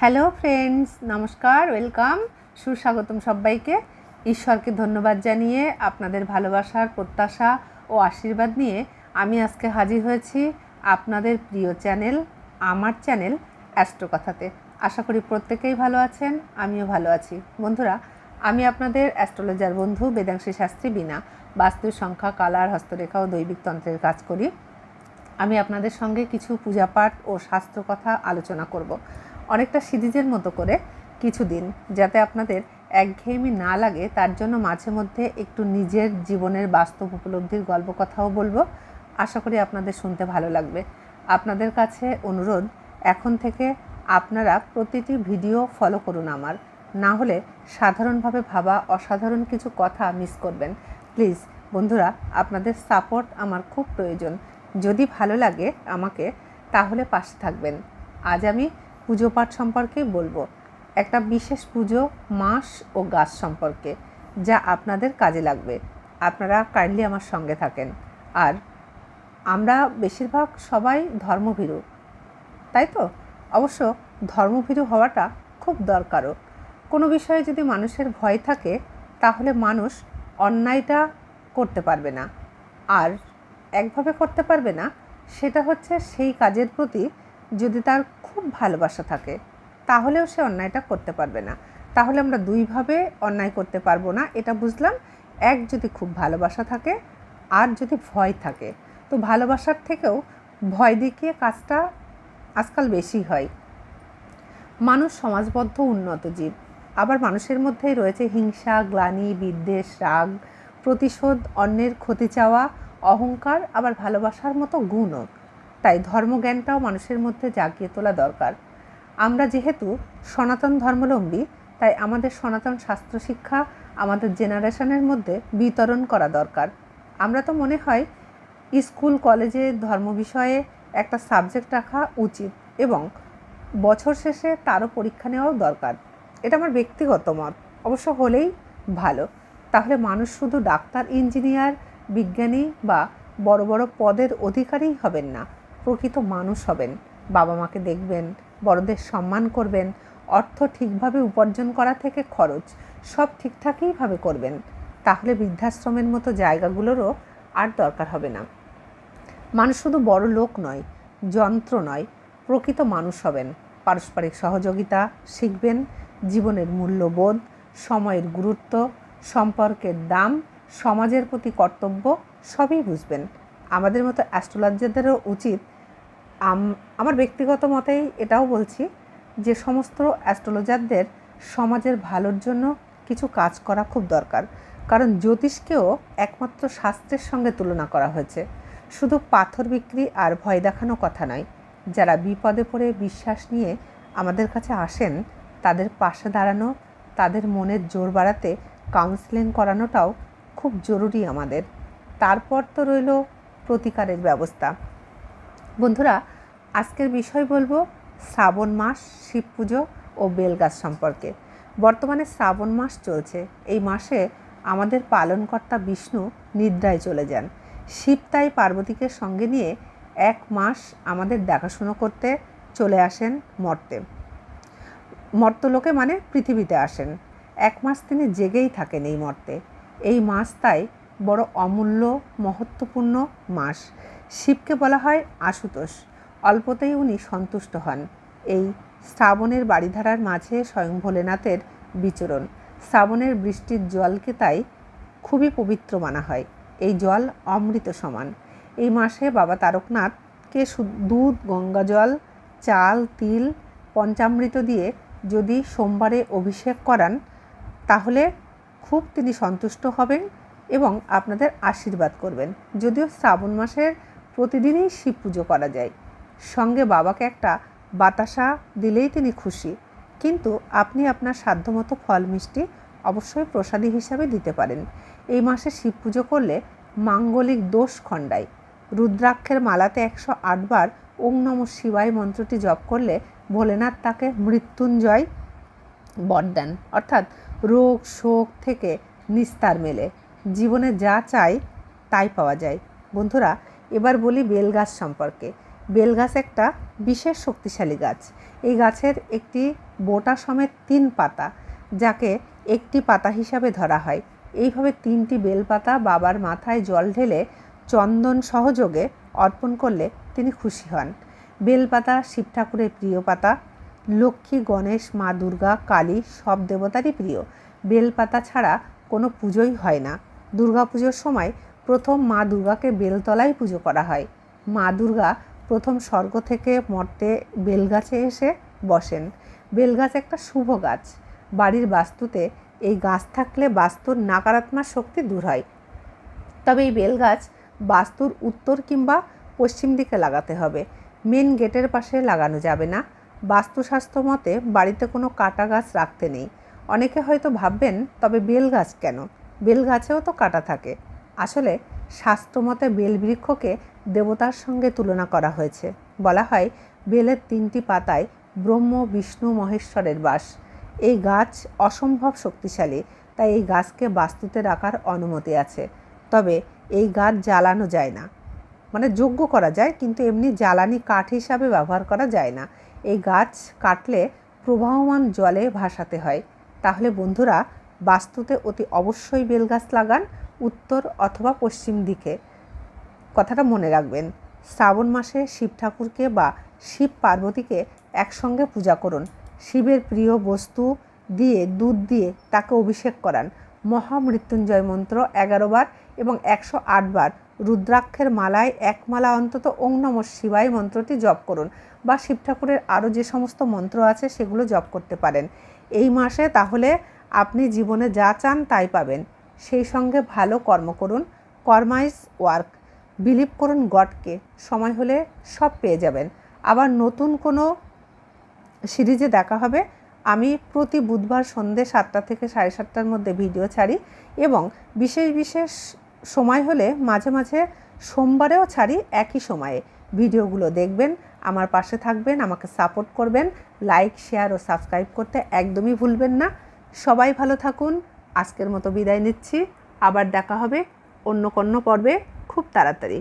Hello friends নমস্কার welcome সুস্বাগতম সবাইকে। ঈশ্বরকে ধন্যবাদ জানিয়ে আপনাদের ভালোবাসার প্রত্যাশা ও আশীর্বাদ নিয়ে আমি আজকে হাজির হয়েছি আপনাদের প্রিয় চ্যানেল আমার চ্যানেল অ্যাস্ট্রোকথাতে। আশা করি প্রত্যেকেই ভালো আছেন, আমিও ভালো আছি। বন্ধুরা, আমি আপনাদের অ্যাস্ট্রোলজার বন্ধু বেদাংশী শাস্ত্রী বিনা বাস্তু সংখ্যা, কালার, হস্তরেখা ও দৈবিক তন্ত্রের কাজ করি। আমি আপনাদের সঙ্গে কিছু পূজাপাঠ ও শাস্ত্র কথা আলোচনা করব। অনেকটা সিরিজের মতো করে কিছুদিন, যাতে আপনাদের একঘেয়েমি না লাগে, তার জন্য মাঝে মধ্যে একটু নিজের জীবনের বাস্তব উপলব্ধির গল্প কথাও বলব। আশা করি আপনাদের শুনতে ভালো লাগবে। আপনাদের কাছে অনুরোধ, এখন থেকে আপনারা প্রতিটি ভিডিও ফলো করুন আমার। না হলে সাধারণভাবে ভাবা, অসাধারণ কিছু কথা মিস করবেন। প্লিজ বন্ধুরা, আপনাদের সাপোর্ট আমার খুব প্রয়োজন। যদি ভালো লাগে আমাকে, তাহলে পাশে থাকবেন। আজ আমি পুজো পাঠ সম্পর্কে বলব। একটা বিশেষ পুজো, মাস ও গাছ সম্পর্কে, যা আপনাদের কাজে লাগবে। আপনারা কাইন্ডলি আমার সঙ্গে থাকেন। আর আমরা বেশিরভাগ সবাই ধর্মভীরু, তাই তো? অবশ্য ধর্মভীরু হওয়াটা খুব দরকারও। কোনো বিষয়ে যদি মানুষের ভয় থাকে, তাহলে মানুষ অন্যায়টা করতে পারবে না। আর একভাবে করতে পারবে না, সেটা হচ্ছে সেই কাজের প্রতি যদি তার খুব ভালোবাসা থাকে, তাহলেও সে অন্যায়টা করতে পারবে না। তাহলে আমরা দুইভাবে অন্যায় করতে পারব না, এটা বুঝলাম। এক, যদি খুব ভালোবাসা থাকে, আর যদি ভয় থাকে। তো ভালোবাসার থেকেও ভয় দেখিয়ে কাজটা আজকাল বেশি হয়। মানুষ সমাজবদ্ধ, উন্নত জীব। আবার মানুষের মধ্যেই রয়েছে হিংসা, গ্লানি, বিদ্বেষ, রাগ, প্রতিশোধ, অন্যের ক্ষতি চাওয়া, অহংকার, আবার ভালোবাসার মতো গুণও। তাই ধর্মজ্ঞানটাও মানুষের মধ্যে জাগিয়ে তোলা দরকার। আমরা যেহেতু সনাতন ধর্মলম্বী তাই আমাদের সনাতন শাস্ত্র শিক্ষা আমাদের জেনারেশনের মধ্যে বিতরণ করা দরকার। আমরা তো মনে হয় স্কুল, কলেজে ধর্ম বিষয়ে একটা সাবজেক্ট রাখা উচিত এবং বছর শেষে তারও পরীক্ষা নেওয়াও দরকার। এটা আমার ব্যক্তিগত মত। অবশ্য হলেই ভালো। তাহলে মানুষ শুধু ডাক্তার, ইঞ্জিনিয়ার, বিজ্ঞানী বা বড় বড় পদের অধিকারী হবেন না। প্রকৃত মানুষ হবেন। বাবা মাকে দেখবেন, বড়দের সম্মান করবেন, অর্থ ঠিকভাবে উপার্জন করা থেকে খরচ সব ঠিকঠাকইভাবে করবেন। তাহলে বৃদ্ধাশ্রমের মতো জায়গাগুলোরও আর দরকার হবে না। মানুষ শুধু বড় লোক নয়, যন্ত্র নয়, প্রকৃত মানুষ হবেন। পারস্পরিক সহযোগিতা শিখবেন, জীবনের মূল্যবোধ, সময়ের গুরুত্ব, সম্পর্কের দাম, সমাজের প্রতি কর্তব্য সবই বুঝবেন। আমাদের মতো অ্যাস্ট্রোলজারদেরও উচিত আমার ব্যক্তিগত মতেই এটাও বলছি যে সমস্ত অ্যাস্ট্রোলজারদের সমাজের ভালোর জন্য কিছু কাজ করা খুব দরকার। কারণ জ্যোতিষকেও একমাত্র শাস্ত্রের সঙ্গে তুলনা করা হয়েছে। শুধু পাথর বিক্রি আর ভয় দেখানো কথা নয়, যারা বিপদে পড়ে বিশ্বাস নিয়ে আমাদের কাছে আসেন, তাদের পাশে দাঁড়ানো, তাদের মনের জোর বাড়াতে কাউন্সেলিং করানোটাও খুব জরুরি আমাদের। তারপর তো রইল প্রতিকারের ব্যবস্থা। বন্ধুরা, আজকের বিষয় বলব শ্রাবণ মাস, শিব পুজো ও বেলগাছ সম্পর্কে। বর্তমানে শ্রাবণ মাস চলছে। এই মাসে আমাদের পালনকর্তা বিষ্ণু নিদ্রায় চলে যান। শিব তাই পার্বতীকে সঙ্গে নিয়ে এক মাস আমাদের দেখাশুনো করতে চলে আসেন মর্তে। মর্তলোকে মানে পৃথিবীতে আসেন। এক মাস তিনি জেগেই থাকেন এই মর্তে। এই মাস তাই বড় অমূল্য, মহত্বপূর্ণ মাস। শিবকে বলা হয় আশুতোষ। অল্পতেই উনি সন্তুষ্ট হন। এই শ্রাবণের বাড়িধারার মাঝে স্বয়ং ভোলেনাথের বিচরণ। শ্রাবণের বৃষ্টির জলকে তাই খুবই পবিত্র মানা হয়। এই জল অমৃত সমান। এই মাসে বাবা তারকনাথকে দুধ, গঙ্গা জল, চাল, তিল, পঞ্চামৃত দিয়ে যদি সোমবারে অভিষেক করান, তাহলে খুব তিনি সন্তুষ্ট হবেন এবং আপনাদের আশীর্বাদ করবেন। যদিও শ্রাবণ মাসের প্রতিদিনই শিব পুজো করা যায়। সঙ্গে বাবাকে একটা বাতাসা দিলেই তিনি খুশি। কিন্তু আপনি আপনার সাধ্যমতো ফল মিষ্টি অবশ্যই প্রসাদী হিসাবে দিতে পারেন। এই মাসে শিব পুজো করলে মাঙ্গলিক দোষ খণ্ডায়। রুদ্রাক্ষের মালাতে একশো আটবার ওং নম শিবায় মন্ত্রটি জপ করলে ভোলেনাথ তাকে মৃত্যুঞ্জয় বরদান অর্থাৎ রোগ, শোক থেকে নিস্তার মেলে। জীবনে যা চাই তাই পাওয়া যায়। বন্ধুরা এবার বলি বেলগাছ সম্পর্কে। বেল গাছ একটা বিশেষ শক্তিশালী গাছ। এই গাছের একটি বোটা সমেত তিন পাতা, যাকে একটি পাতা হিসাবে ধরা হয়। এইভাবে তিনটি বেলপাতা বাবার মাথায় জল ঢেলে চন্দন সহযোগে অর্পণ করলে তিনি খুশি হন। বেলপাতা শিব ঠাকুরের প্রিয় পাতা, লক্ষ্মী, গণেশ, মা দুর্গা, কালী সব দেবতারই প্রিয়। বেলপাতা ছাড়া কোনো পুজোই হয় না। দুর্গাপুজোর সময় প্রথম মা দুর্গাকে বেলতলায় পুজো করা হয়। মা দুর্গা প্রথম স্বর্গ থেকে মর্তে বেলগাছে এসে বসেন। বেলগাছ একটা শুভ গাছ। বাড়ির বাস্তুতে এই গাছ থাকলে বাস্তুর নাকারাত্মক শক্তি দূর হয়। তবে এই বেলগাছ বাস্তুর উত্তর কিংবা পশ্চিম দিকে লাগাতে হবে। মেন গেটের পাশে লাগানো যাবে না। বাস্তুশাস্ত্র মতে বাড়িতে কোনো কাটা গাছ রাখতে নেই। অনেকে হয়তো ভাববেন, তবে বেল গাছ কেন? বেল গাছেও তো কাটা থাকে। আসলে শাস্ত্রমতে বেলবৃক্ষকে দেবতার সঙ্গে তুলনা করা হয়েছে। বলা হয়, বেলের তিনটি পাতায় ব্রহ্ম, বিষ্ণু, মহেশ্বরের বাস। এই গাছ অসম্ভব শক্তিশালী, তাই এই গাছকে বাস্তুতে রাখার অনুমতি আছে। তবে এই গাছ জ্বালানো যায় না। মানে যোগ্য করা যায়, কিন্তু এমনি জ্বালানি কাঠ হিসাবে ব্যবহার করা যায় না। এই গাছ কাটলে প্রবাহমান জলে ভাসাতে হয়। তাহলে বন্ধুরা, বাস্তুতে অতি অবশ্যই বেলগাছ লাগান উত্তর অথবা পশ্চিম দিকে। কথাটা মনে রাখবেন, শ্রাবণ মাসে শিব ঠাকুরকে বা শিব পার্বতীকে একসঙ্গে পূজা করুন। শিবের প্রিয় বস্তু দিয়ে, দুধ দিয়ে তাকে অভিষেক করান। মহামৃত্যুঞ্জয় মন্ত্র এগারো বার এবং একশো বার। রুদ্রাক্ষের মালায় এক মালা অন্তত ওং নম শিবায় মন্ত্রটি জপ করুন বা শিব ঠাকুরের আরও যে সমস্ত মন্ত্র আছে সেগুলো জপ করতে পারেন। এই মাসে তাহলে আপনি জীবনে যা চান তাই পাবেন। সেই সঙ্গে ভালো কর্ম করুন, কর্মাইজ ওয়ার্ক। বিলিভ করুন গডকে, সময় হলে সব পেয়ে যাবেন। আবার নতুন কোনো সিরিজে দেখা হবে। আমি প্রতি বুধবার সন্ধে সাতটা থেকে সাড়ে সাতটার মধ্যে ভিডিও ছাড়ি এবং বিশেষ বিশেষ সময় হলে মাঝে মাঝে সোমবারেও ছাড়ি একই সময়ে। ভিডিওগুলো দেখবেন, আমার পাশে থাকবেন, আমাকে সাপোর্ট করবেন। লাইক, শেয়ার ও সাবস্ক্রাইব করতে একদমই ভুলবেন না। সবাই ভালো থাকুন। আজকের মতো বিদায় নিচ্ছি। আবার দেখা হবে অন্য কোনো পর্বে খুব তাড়াতাড়ি।